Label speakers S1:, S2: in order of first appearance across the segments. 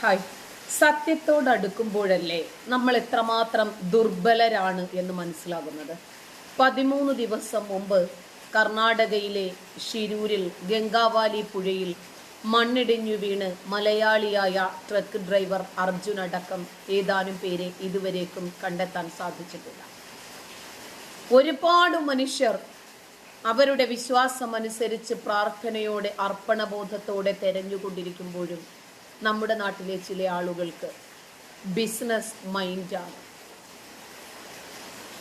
S1: Hi. സത്യത്തോടടുക്കുമ്പോഴല്ലേ നമ്മൾ എത്രമാത്രം ദുർബലരാണ് എന്ന് മനസ്സിലാകുന്നത്. പതിമൂന്ന് ദിവസം മുമ്പ് കർണാടകയിലെ ഷിരൂരിൽ ഗംഗാവാലി പുഴയിൽ മണ്ണിടിഞ്ഞു വീണ് മലയാളിയായ ട്രക്ക് ഡ്രൈവർ അർജുൻ അടക്കം ഏതാനും പേരെ ഇതുവരേക്കും കണ്ടെത്താൻ സാധിച്ചിട്ടില്ല. ഒരുപാട് മനുഷ്യർ അവരുടെ വിശ്വാസമനുസരിച്ച് പ്രാർത്ഥനയോടെ അർപ്പണബോധത്തോടെ തെരഞ്ഞുകൊണ്ടിരിക്കുമ്പോഴും നമ്മുടെ നാട്ടിലെ ചില ആളുകൾക്ക് ബിസിനസ് മൈൻഡാണ്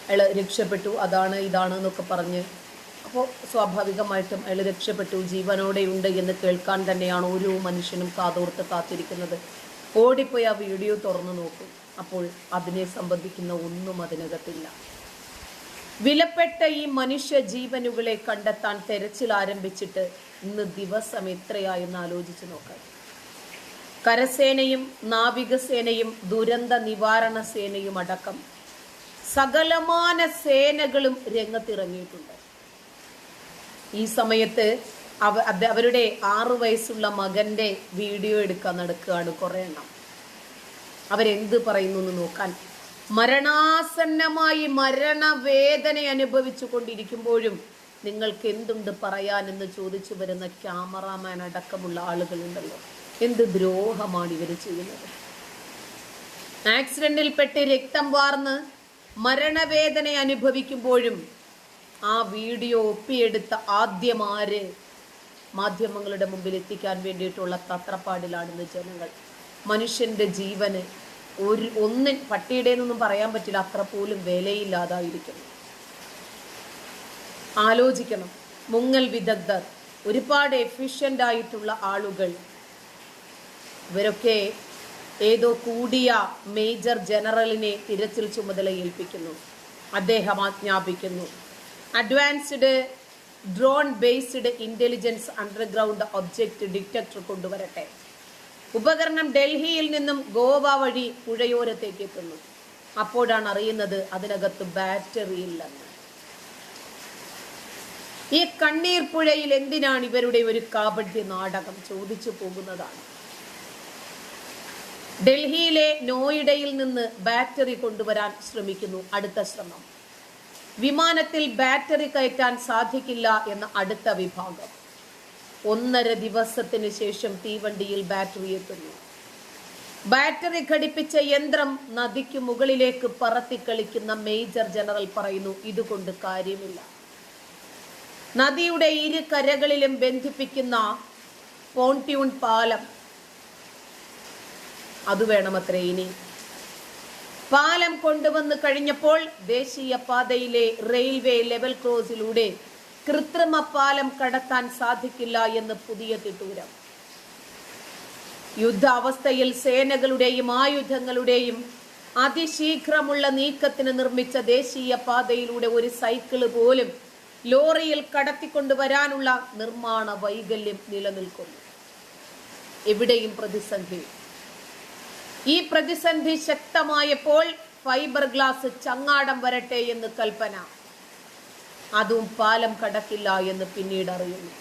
S1: അയാൾ രക്ഷപ്പെട്ടു അതാണ് ഇതാണ് എന്നൊക്കെ പറഞ്ഞ് അപ്പോൾ സ്വാഭാവികമായിട്ടും അയാൾ രക്ഷപ്പെട്ടു ജീവനോടെയുണ്ട് എന്ന് കേൾക്കാൻ തന്നെയാണ് ഓരോ മനുഷ്യനും കാതോർത്ത് കാത്തിരിക്കുന്നത്. ഓടിപ്പോയി ആ വീഡിയോ തുറന്നു നോക്കും. അപ്പോൾ അതിനെ സംബന്ധിക്കുന്ന ഒന്നും അതിനകത്തില്ല. വിലപ്പെട്ട ഈ മനുഷ്യ ജീവനുകളെ കണ്ടെത്താൻ തെരച്ചിൽ ആരംഭിച്ചിട്ട് ഇന്ന് ദിവസം എത്രയായെന്ന് ആലോചിച്ച് നോക്കാം. കരസേനയും നാവികസേനയും ദുരന്ത നിവാരണ സേനയും അടക്കം സകലമാന സേനകളും രംഗത്തിറങ്ങിയിട്ടുണ്ട്. ഈ സമയത്ത് അവ അവരുടെ ആറു വയസ്സുള്ള മകന്റെ വീഡിയോ എടുക്കാൻ നടക്കുകയാണ് കുറേ എണ്ണം. അവരെന്ത് പറയുന്നു എന്ന് നോക്കാൻ. മരണാസന്നമായി മരണവേദന അനുഭവിച്ചു കൊണ്ടിരിക്കുമ്പോഴും നിങ്ങൾക്ക് എന്തുണ്ട് പറയാനെന്ന് ചോദിച്ചു വരുന്ന ക്യാമറാമാൻ അടക്കമുള്ള ആളുകളുണ്ടല്ലോ. എന്ത് ദ്രോഹമാണ് ഇവർ ചെയ്യുന്നത്? ആക്സിഡന്റിൽ പെട്ട് രക്തം വാർന്ന് മരണവേദന അനുഭവിക്കുമ്പോഴും ആ വീഡിയോ ഒപ്പിയെടുത്ത ആദ്യം ആര് മാധ്യമങ്ങളുടെ മുമ്പിൽ എത്തിക്കാൻ വേണ്ടിയിട്ടുള്ള തത്രപ്പാടിലാണെന്ന് ജനങ്ങൾ. മനുഷ്യന്റെ ജീവന് ഒരു ഒന്നും പട്ടിയുടെ എന്നൊന്നും പറയാൻ പറ്റില്ല. അത്ര പോലും വിലയില്ലാതായിരിക്കുന്നു. ആലോചിക്കണം. മുങ്ങൽ വിദഗ്ധർ ഒരുപാട് എഫിഷ്യന്റ് ആയിട്ടുള്ള ആളുകൾ ഇവരൊക്കെ ഏതോ കൂടിയ മേജർ ജനറലിനെ തിരച്ചിൽ ചുമതല ഏൽപ്പിക്കുന്നു. അദ്ദേഹം ആജ്ഞാപിക്കുന്നു. Advanced drone based intelligence underground object detector കൊണ്ടുവരട്ടെ. ഉപകരണം ഡൽഹിയിൽ നിന്നും ഗോവ വഴി പുഴയോരത്തേക്ക് എത്തുന്നു. അപ്പോഴാണ് അറിയുന്നത് അതിനകത്ത് ബാറ്ററി ഇല്ലെന്ന്. ഈ കണ്ണീർ പുഴയിൽ എന്തിനാണ് ഇവരുടെ ഒരു കാപട്യ നാടകം ചോദിച്ചു പോകുന്നതാണ്? ഡൽഹിയിലെ നോയിഡയിൽ നിന്ന് ബാറ്ററി കൊണ്ടുവരാൻ ശ്രമിക്കുന്നു അടുത്ത ശ്രമം. വിമാനത്തിൽ ബാറ്ററി കയറ്റാൻ സാധിക്കില്ല എന്ന അടുത്ത വിഭാഗം. ഒന്നര ദിവസത്തിന് ശേഷം തീവണ്ടിയിൽ ബാറ്ററി എത്തുന്നു. ബാറ്ററി ഘടിപ്പിച്ച യന്ത്രം നദിക്ക് മുകളിലേക്ക് പറത്തിക്കളിക്കുന്ന മേജർ ജനറൽ പറയുന്നു ഇതുകൊണ്ട് കാര്യമില്ല. നദിയുടെ ഇരു കരകളിലും ബന്ധിപ്പിക്കുന്ന പോൺട്യൂൺ പാലം അത് വേണമത്രേ ഇനി. പാലം കൊണ്ടുവന്ന് കഴിഞ്ഞപ്പോൾ ദേശീയ പാതയിലെ റെയിൽവേ ലെവൽ ക്രോസിലൂടെ കൃത്രിമ പാലം കടത്താൻ സാധിക്കില്ല എന്ന് പുതിയ തിട്ടൂരം. യുദ്ധാവസ്ഥയിൽ സേനകളുടെയും ആയുധങ്ങളുടെയും അതിശീഘ്രമുള്ള നീക്കത്തിന് നിർമ്മിച്ച ദേശീയ പാതയിലൂടെ ഒരു സൈക്കിൾ പോലും ലോറിയിൽ കടത്തിക്കൊണ്ടുവരാനുള്ള നിർമ്മാണ വൈകല്യം നിലനിൽക്കുന്നു. എവിടെയും പ്രതിസന്ധി. ഈ പ്രതിസന്ധി ശക്തമായപ്പോൾ ഫൈബർ ഗ്ലാസ് ചങ്ങാടം വരട്ടെ എന്ന് കൽപ്പന. അതും പാലം കടക്കില്ല എന്ന് പിന്നീട് അറിയുന്നു.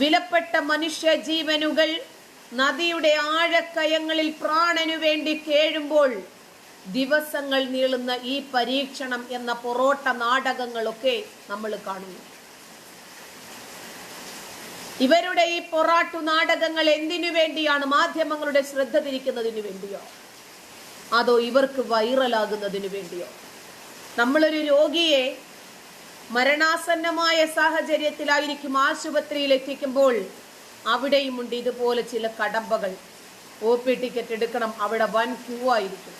S1: വിലപ്പെട്ട മനുഷ്യ ജീവനുകൾ നദിയുടെ ആഴക്കയങ്ങളിൽ പ്രാണനു വേണ്ടി കേഴുമ്പോൾ ദിവസങ്ങൾ നീളുന്ന ഈ പരീക്ഷണം എന്ന പൊറോട്ട നാടകങ്ങളൊക്കെ നമ്മൾ കാണുന്നു. ഇവരുടെ ഈ പൊറാട്ടു നാടകങ്ങൾ എന്തിനു വേണ്ടിയാണ്? മാധ്യമങ്ങളുടെ ശ്രദ്ധ തിരിക്കുന്നതിന് വേണ്ടിയോ? അതോ ഇവർക്ക് വൈറലാകുന്നതിന് വേണ്ടിയോ? നമ്മളൊരു രോഗിയെ മരണാസന്നമായ സാഹചര്യത്തിലായിരിക്കും ആശുപത്രിയിൽ എത്തിക്കുമ്പോൾ അവിടെയുമുണ്ട് ഇതുപോലെ ചില കടമ്പകൾ. ഒ പി ടിക്കറ്റ് എടുക്കണം അവിടെ വൻ ക്യൂ ആയിരിക്കും.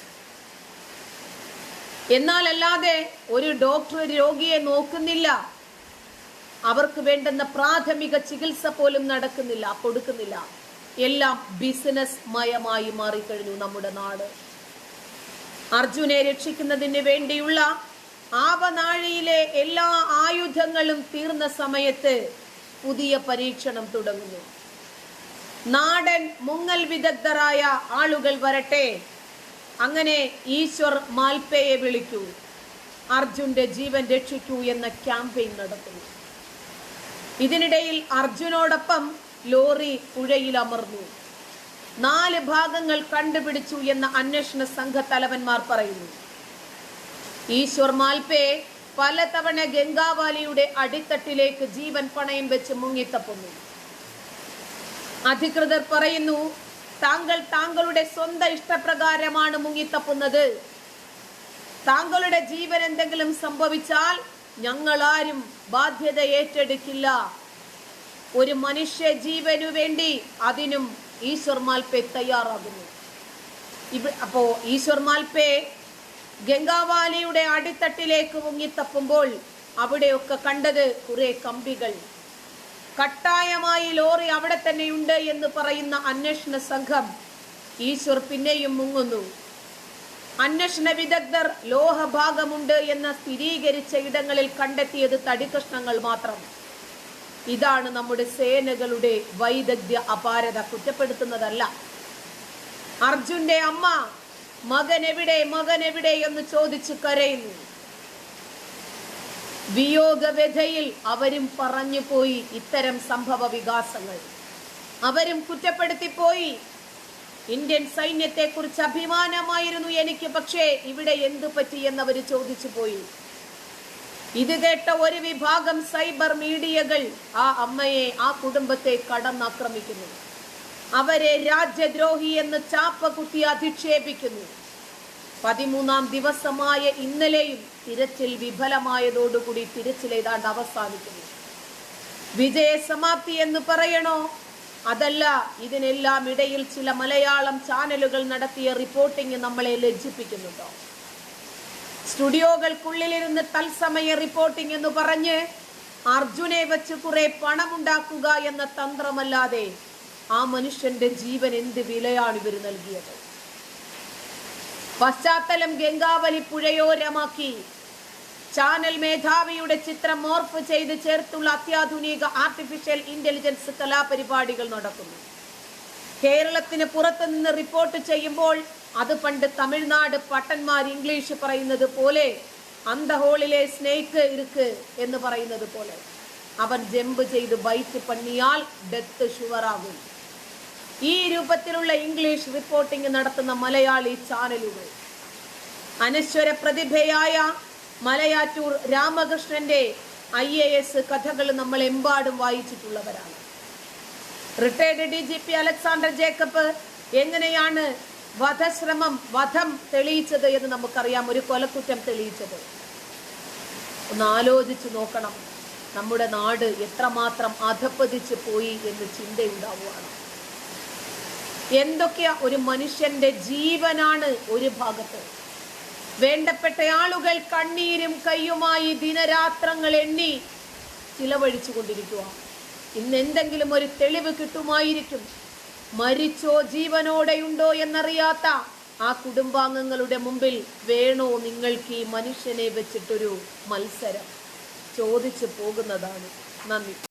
S1: എന്നാൽ അല്ലാതെ ഒരു ഡോക്ടർ രോഗിയെ നോക്കുന്നില്ല. അവർക്ക് വേണ്ടുന്ന പ്രാഥമിക ചികിത്സ പോലും നടക്കുന്നില്ല കൊടുക്കുന്നില്ല. എല്ലാം ബിസിനസ് മയമായി മാറിക്കഴിഞ്ഞു നമ്മുടെ നാട്. അർജുനെ രക്ഷിക്കുന്നതിന് വേണ്ടിയുള്ള ആവനാഴിയിലെ എല്ലാ ആയുധങ്ങളും തീർന്ന സമയത്ത് പുതിയ പരീക്ഷണം തുടങ്ങുന്നു. നാടൻ മുങ്ങൽ വിദഗ്ധരായ ആളുകൾ വരട്ടെ. അങ്ങനെ ഈശ്വർ മാൽപ്പയെ വിളിക്കൂ. അർജുന്റെ ജീവൻ രക്ഷിക്കൂ എന്ന ക്യാമ്പയിൻ നടത്തുന്നു ഇതിനിടയിൽ അർജുനോടൊപ്പം ലോറി പുഴയിൽ അമർന്നു നാല് ഭാഗങ്ങൾ കണ്ടുപിടിച്ചു എന്ന് അന്വേഷണ സംഘ തലവന്മാർ പറയുന്നു. ഈശ്വർ മാൽപേ പലതവണ ഗംഗാവാലിയുടെ അടിത്തട്ടിലേക്ക് ജീവൻ പണയം വെച്ച് മുങ്ങിത്തപ്പുന്നു. അധികൃതർ പറയുന്നു താങ്കൾ താങ്കളുടെ സ്വന്തം ഇഷ്ടപ്രകാരമാണ് മുങ്ങിത്തപ്പുന്നത്. താങ്കളുടെ ജീവൻ എന്തെങ്കിലും സംഭവിച്ചാൽ ഞങ്ങളാരും ബാധ്യത ഏറ്റെടുക്കില്ല. ഒരു മനുഷ്യ ജീവനു വേണ്ടി അതിനും ഈശ്വർ മാൽപേ തയ്യാറാകുന്നു. അപ്പോ ഈശ്വർ മാൽപേ ഗംഗാവാലിയുടെ അടിത്തട്ടിലേക്ക് മുങ്ങിത്തപ്പുമ്പോൾ അവിടെയൊക്കെ കണ്ടത് കുറെ കമ്പികൾ. കട്ടായമായി ലോറി അവിടെ തന്നെയുണ്ട് എന്ന് പറയുന്ന അന്വേഷണ സംഘം ഈശ്വർ പിന്നെയും മുങ്ങുന്നു. അന്വേഷണ വിദഗ്ധർ ലോഹഭാഗമുണ്ട് എന്ന് സ്ഥിരീകരിച്ച ഇടങ്ങളിൽ കണ്ടെത്തിയത് തടികഷ്ണങ്ങൾ മാത്രം. ഇതാണ് നമ്മുടെ സേനകളുടെ വൈദഗ്ധ്യ അപാരത കുറ്റപ്പെടുത്തുന്നതല്ല. അർജുന്റെ അമ്മ മകൻ എവിടെ മകൻ എവിടെ എന്ന് ചോദിച്ചു കരയുന്നു വിയോഗവ്യഥയിൽ അവരും പറഞ്ഞു പോയി ഇത്തരം സംഭവ വികാസങ്ങൾ. അവരും കുറ്റപ്പെടുത്തിപ്പോയി. ഇന്ത്യൻ സൈന്യത്തെക്കുറിച്ച് അഭിമാനമായിരുന്നു എനിക്ക്. പക്ഷേ ഇവിടെ എന്തു പറ്റി എന്നവർ ചോദിച്ചു പോയി. ഇത് കേട്ട ഒരു വിഭാഗം സൈബർ മീഡിയകൾ ആ അമ്മയെ ആ കുടുംബത്തെ കടന്നാക്രമിക്കുന്നു. അവരെ രാജ്യദ്രോഹി എന്ന് ചാപ്പ കുത്തി അധിക്ഷേപിക്കുന്നു. പതിമൂന്നാം ദിവസമായ ഇന്നലെയും തിരച്ചിൽ വിഫലമായതോടുകൂടി തിരച്ചിൽ ഏതാണ്ട് അവസാനിക്കുന്നു. വിജയസമാപ്തി എന്ന് പറയണോ? അതല്ല ഇതിനെല്ലാം ഇടയിൽ ചില മലയാളം ചാനലുകൾ നടത്തിയ റിപ്പോർട്ടിംഗ് നമ്മളെ ലജ്ജിപ്പിക്കുന്നുണ്ടോ സ്റ്റുഡിയോകൾക്കുള്ളിലിരുന്ന് തത്സമയ റിപ്പോർട്ടിംഗ് എന്ന് പറഞ്ഞ് അർജുനെ വെച്ച് കുറെ പണമുണ്ടാക്കുക എന്ന തന്ത്രമല്ലാതെ ആ മനുഷ്യന്റെ ജീവൻ എന്ത് വിലയാണ് ഇവർ നൽകിയത്? പശ്ചാത്തലം ഗംഗാവലി പുഴയോരമാക്കി ചാനൽ മേധാവിയുടെ ചിത്രം മോർഫ് ചെയ്ത് ചേർത്തുള്ള അത്യാധുനിക ആർട്ടിഫിഷ്യൽ ഇന്റലിജൻസ് കലാപരിപാടികൾ നടക്കുന്നു. കേരളത്തിന് പുറത്തുനിന്ന് റിപ്പോർട്ട് ചെയ്യുമ്പോൾ അത് പണ്ട് തമിഴ്നാട് പട്ടന്മാർ ഇംഗ്ലീഷ് പറയുന്നത് പോലെ അന്തഹോളിലെ സ്നേക്ക് ഇരുക്ക് എന്ന് പറയുന്നത് പോലെ. അവൻ ജമ്പ് ചെയ്ത് ബൈറ്റ് പണിയാൽ ഡെത്ത് ഷുവറാകും ഈ രൂപത്തിലുള്ള ഇംഗ്ലീഷ് റിപ്പോർട്ടിംഗ് നടത്തുന്ന മലയാളി ചാനലുകൾ. അനശ്വര പ്രതിഭയായ മലയാറ്റൂർ രാമകൃഷ്ണന്റെ ഐ എ എസ് കഥകൾ നമ്മൾ എമ്പാടും വായിച്ചിട്ടുള്ളവരാണ്. Retired D G P Alexander Jacob എങ്ങനെയാണ് വധശ്രമം വധം തെളിയിച്ചത് എന്ന് നമുക്കറിയാം. ഒരു കൊലക്കുറ്റം തെളിയിച്ചത്. ഒന്ന് ആലോചിച്ചു നോക്കണം. നമ്മുടെ നാട് എത്രമാത്രം അധപ്പതിച്ച് പോയി എന്ന് ചിന്തയുണ്ടാവുകയാണ്. എന്തൊക്കെയാ ഒരു മനുഷ്യന്റെ ജീവനാണ് ഒരു ഭാഗത്ത്? വേണ്ടപ്പെട്ട ആളുകൾ കണ്ണീരും കയ്യുമായി ദിനരാത്രങ്ങൾ എണ്ണി ചിലവഴിച്ചു കൊണ്ടിരിക്കുക ഇന്ന് എന്തെങ്കിലും ഒരു തെളിവ് കിട്ടുമായിരിക്കും. മരിച്ചോ ജീവനോടെയുണ്ടോ എന്നറിയാത്ത ആ കുടുംബാംഗങ്ങളുടെ മുമ്പിൽ വേണോ നിങ്ങൾക്ക് ഈ മനുഷ്യനെ വെച്ചിട്ടൊരു മത്സരം? ചോദിച്ചു പോകുന്നതാണ് നന്ദി.